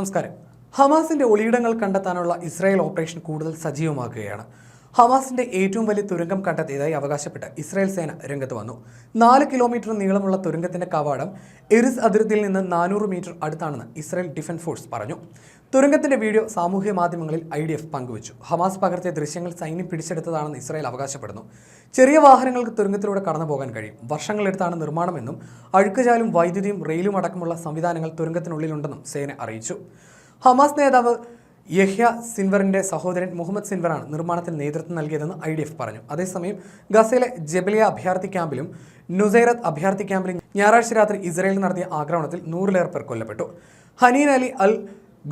നമസ്കാരം. ഹമാസിന്റെ ഒളിയിടങ്ങൾ കണ്ടെത്താനുള്ള ഇസ്രായേൽ ഓപ്പറേഷൻ കൂടുതൽ സജീവമാക്കുകയാണ്. ഹമാസിന്റെ ഏറ്റവും വലിയ തുരങ്കം കണ്ടെത്തിയതായി അവകാശപ്പെട്ട് ഇസ്രായേൽ സേന രംഗത്ത് വന്നു. നാല് കിലോമീറ്റർ നീളമുള്ള തുരങ്കത്തിന്റെ കവാടം എറിസ് അതിർത്തിയിൽ നിന്ന് നാനൂറ് മീറ്റർ അടുത്താണെന്ന് ഇസ്രായേൽ ഡിഫൻസ് ഫോഴ്സ് പറഞ്ഞു. തുരങ്കത്തിന്റെ വീഡിയോ സാമൂഹ്യ മാധ്യമങ്ങളിൽ ഐ ഡി എഫ് പങ്കുവച്ചു. ഹമാസ് പകർത്തിയ ദൃശ്യങ്ങൾ സൈന്യം പിടിച്ചെടുത്തതാണെന്ന് ഇസ്രായേൽ അവകാശപ്പെടുന്നു. ചെറിയ വാഹനങ്ങൾക്ക് തുരങ്കത്തിലൂടെ കടന്നു പോകാൻ കഴിയും. വർഷങ്ങളെടുത്താണ് നിർമ്മാണമെന്നും അഴുക്കുചാലും വൈദ്യുതിയും റെയിലും അടക്കമുള്ള സംവിധാനങ്ങൾ തുരങ്കത്തിനുള്ളിലുണ്ടെന്നും സേന അറിയിച്ചു. ഹമാസ് നേതാവ് യഹ്യ സിൻവറിന്റെ സഹോദരൻ മുഹമ്മദ് സിൻവറാണ് നിർമ്മാണത്തിൽ നേതൃത്വം നൽകിയതെന്ന് ഐ ഡി എഫ് പറഞ്ഞു. അതേസമയം ഗസയിലെ ജബലിയ അഭയാർത്ഥി ക്യാമ്പിലും നുസൈറത്ത് അഭയാർത്ഥി ക്യാമ്പിലും ഞായറാഴ്ച രാത്രി ഇസ്രയേലിൽ നടത്തിയ ആക്രമണത്തിൽ നൂറിലേറെ പേർ കൊല്ലപ്പെട്ടു. ഹനീൻ അലി അൽ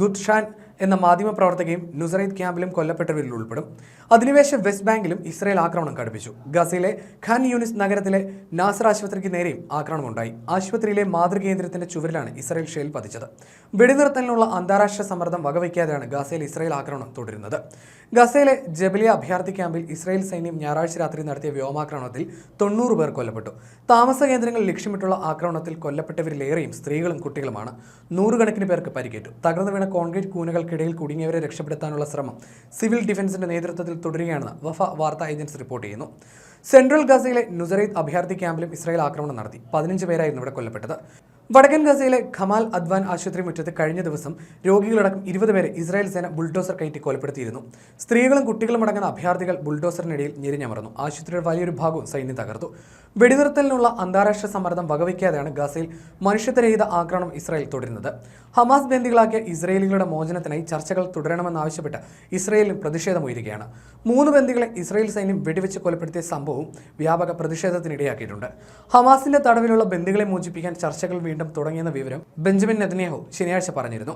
ഗുദ്ഷാൻ എന്ന മാധ്യമ പ്രവർത്തകയും നുസറൈത്ത് ക്യാമ്പിലും കൊല്ലപ്പെട്ടവരിൽ ഉൾപ്പെടും. അധിനിവേശ വെസ്റ്റ് ബാങ്കിലും ഇസ്രയേൽ ആക്രമണം കടുപ്പിച്ചു. ഗസയിലെ ഖാൻ യൂനിസ് നഗരത്തിലെ നാസർ ആശുപത്രിക്ക് നേരെയും ആക്രമണമുണ്ടായി. ആശുപത്രിയിലെ മാതൃകേന്ദ്രത്തിന്റെ ചുവരിലാണ് ഇസ്രയേൽ ഷെയിൽ പതിച്ചത്. വെടിനിർത്തലിനുള്ള അന്താരാഷ്ട്ര സമ്മർദ്ദം വകവയ്ക്കാതെയാണ് ഗസയിൽ ഇസ്രയേൽ ആക്രമണം തുടരുന്നത്. ഗസയിലെ ജബലിയ അഭയാർത്ഥി ക്യാമ്പിൽ ഇസ്രയേൽ സൈന്യം ഞായറാഴ്ച രാത്രി നടത്തിയ വ്യോമാക്രമണത്തിൽ തൊണ്ണൂറ് പേർ കൊല്ലപ്പെട്ടു. താമസ കേന്ദ്രങ്ങൾ ലക്ഷ്യമിട്ടുള്ള ആക്രമണത്തിൽ കൊല്ലപ്പെട്ടവരിലേറെയും സ്ത്രീകളും കുട്ടികളുമാണ്. നൂറുകണക്കിന് പേർക്ക് പരിക്കേറ്റു. തകർന്നു വീണ കോൺക്രീറ്റ് കൂനകൾക്കിടയിൽ കുടുങ്ങിയവരെ രക്ഷപ്പെടുത്താനുള്ള ശ്രമം സിവിൽ ഡിഫൻസിന്റെ നേതൃത്വത്തിൽ തുടരുകയാണെന്ന് വഫ വാർത്താ ഏജൻസി റിപ്പോർട്ട് ചെയ്യുന്നു. സെൻട്രൽ ഗസയിലെ നുസറൈത്ത് അഭയാർത്ഥി ക്യാമ്പിലും ഇസ്രായേൽ ആക്രമണം നടത്തി. പതിനഞ്ച് പേരായിരുന്നു ഇവിടെ കൊല്ലപ്പെട്ടത്. വടക്കൻ ഗസയിലെ ഖമാൽ അദ്വാൻ ആശുപത്രി മുറ്റത്ത് കഴിഞ്ഞ ദിവസം രോഗികളടക്കം ഇരുപത് പേരെ ഇസ്രായേൽ സേന ബുൾഡോസർ കയറ്റി കൊലപ്പെടുത്തിയിരുന്നു. സ്ത്രീകളും കുട്ടികളും അടങ്ങുന്ന അഭയാർത്ഥികൾ ബുൾഡോസറിനിടയിൽ ഞെരിഞ്ഞമർന്നു. ആശുപത്രിയുടെ വലിയൊരു ഭാഗവും സൈന്യം തകർത്തു. വെടിനിർത്തലിനുള്ള അന്താരാഷ്ട്ര സമ്മർദ്ദം വകവയ്ക്കാതെയാണ് ഗസയിൽ മനുഷ്യത്വരഹിത ആക്രമണം ഇസ്രായേൽ തുടരുന്നത്. ഹമാസ് ബന്ദികളാക്കിയ ഇസ്രായേലികളുടെ മോചനത്തിനായി ചർച്ചകൾ തുടരണമെന്നാവശ്യപ്പെട്ട് ഇസ്രായേലിൽ പ്രതിഷേധമുയരുകയാണ്. മൂന്ന് ബന്ദികളെ ഇസ്രായേൽ സൈന്യം വെടിവെച്ച് കൊലപ്പെടുത്തിയ സംഭവവും വ്യാപക പ്രതിഷേധത്തിനിടയാക്കിയിട്ടുണ്ട്. ഹമാസിന്റെ തടവിലുള്ള ബന്ദികളെ മോചിപ്പിക്കാൻ ചർച്ചകൾ വീണ്ടും തുടങ്ങിയെന്ന വിവരം ബെഞ്ചമിൻ നെതന്യാഹു ശനിയാഴ്ച പറഞ്ഞിരുന്നു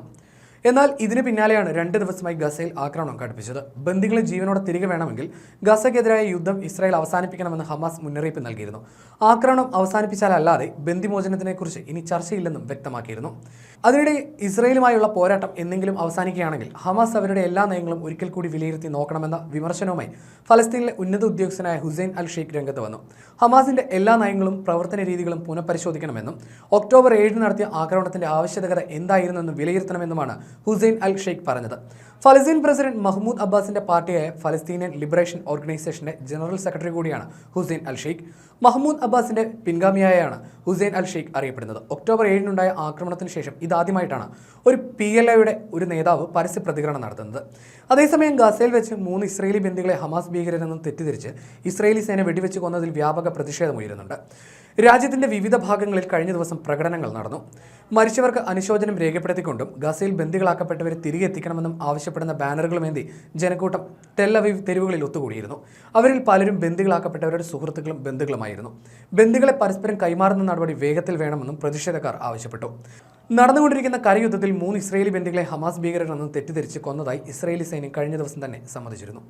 എന്നാൽ ഇതിന് പിന്നാലെയാണ് രണ്ട് ദിവസമായി ഗസയിൽ ആക്രമണം കടുപ്പിച്ചത് ബന്ദികളെ ജീവനോടെ തിരികെ വേണമെങ്കിൽ ഗസയ്ക്കെതിരായ യുദ്ധം ഇസ്രായേൽ അവസാനിപ്പിക്കണമെന്ന് ഹമാസ് മുന്നറിയിപ്പ് നൽകിയിരുന്നു. ആക്രമണം അവസാനിപ്പിച്ചാലല്ലാതെ ബന്ദിമോചനത്തിനെക്കുറിച്ച് ഇനി ചർച്ചയില്ലെന്നും വ്യക്തമാക്കിയിരുന്നു. അതിനിടെ ഇസ്രയേലുമായുള്ള പോരാട്ടം എന്തെങ്കിലും അവസാനിക്കുകയാണെങ്കിൽ ഹമാസ് അവരുടെ എല്ലാ നയങ്ങളും ഒരിക്കൽ കൂടി വിലയിരുത്തി നോക്കണമെന്ന വിമർശനവുമായി ഫലസ്തീനിലെ ഉന്നത ഉദ്യോഗസ്ഥനായ ഹുസൈൻ അൽ ഷെയ്ഖ് രംഗത്ത് വന്നു. ഹമാസിന്റെ എല്ലാ നയങ്ങളും പ്രവർത്തന രീതികളും പുനഃപരിശോധിക്കണമെന്നും ഒക്ടോബർ ഏഴിന് നടത്തിയ ആക്രമണത്തിന്റെ ആവശ്യകത എന്തായിരുന്നെന്നും വിലയിരുത്തണമെന്നുമാണ് ഹുസൈൻ അൽ ഷെയ്ഖ് പറഞ്ഞത്. ഫലസ്തീൻ പ്രസിഡന്റ് മഹ്മൂദ് അബ്ബാസിന്റെ പാർട്ടിയായ ഫലസ്തീനിയൻ ലിബറേഷൻ ഓർഗനൈസേഷന്റെ ജനറൽ സെക്രട്ടറി കൂടിയാണ് ഹുസൈൻ അൽ ഷെയ്ഖ്. മഹ്മൂദ് അബ്ബാസിന്റെ പിൻഗാമിയായാണ് ഹുസൈൻ അൽ ഷെയ്ഖ് അറിയപ്പെടുന്നത്. ഒക്ടോബർ ഏഴിനുണ്ടായ ആക്രമണത്തിന് ശേഷം ഇതാദ്യമായിട്ടാണ് ഒരു പി എൽ എയുടെ ഒരു നേതാവ് പരസ്യ പ്രതികരണം നടത്തുന്നത്. അതേസമയം ഗാസയിൽ വെച്ച് മൂന്ന് ഇസ്രയേലി ബന്ദികളെ ഹമാസ് ഭീകരരെന്നും തെറ്റിദ്ധരിച്ച് ഇസ്രയേലി സേന വെടിവെച്ച് കൊന്നതിൽ വ്യാപക പ്രതിഷേധമുയരുന്നുണ്ട് രാജ്യത്തിന്റെ വിവിധ ഭാഗങ്ങളിൽ കഴിഞ്ഞ ദിവസം പ്രകടനങ്ങൾ നടന്നു. മരിച്ചവർക്ക് അനുശോചനം രേഖപ്പെടുത്തിക്കൊണ്ടും ഗസയിൽ ബന്ദികളാക്കപ്പെട്ടവരെ തിരികെ എത്തിക്കണമെന്നും ആവശ്യപ്പെടുന്ന ബാനറുകളുമേന്തി ജനക്കൂട്ടം ടെല്ലവീവ് തെരുവുകളിൽ ഒത്തുകൂടിയിരുന്നു. അവരിൽ പലരും ബന്ദികളാക്കപ്പെട്ടവരുടെ സുഹൃത്തുക്കളും ബന്ധുക്കളുമായിരുന്നു. ബന്ദികളെ പരസ്പരം കൈമാറുന്ന നടപടി വേഗത്തിൽ വേണമെന്നും പ്രതിഷേധക്കാർ ആവശ്യപ്പെട്ടു. നടന്നുകൊണ്ടിരിക്കുന്ന കരയുദ്ധത്തിൽ മൂന്ന് ഇസ്രയേലി ബന്ദികളെ ഹമാസ് ഭീകരരെന്നും തെറ്റിദ്ധരിച്ച് കൊന്നതായി ഇസ്രയേലി സൈന്യം കഴിഞ്ഞ ദിവസം തന്നെ സമ്മതിച്ചിരുന്നു.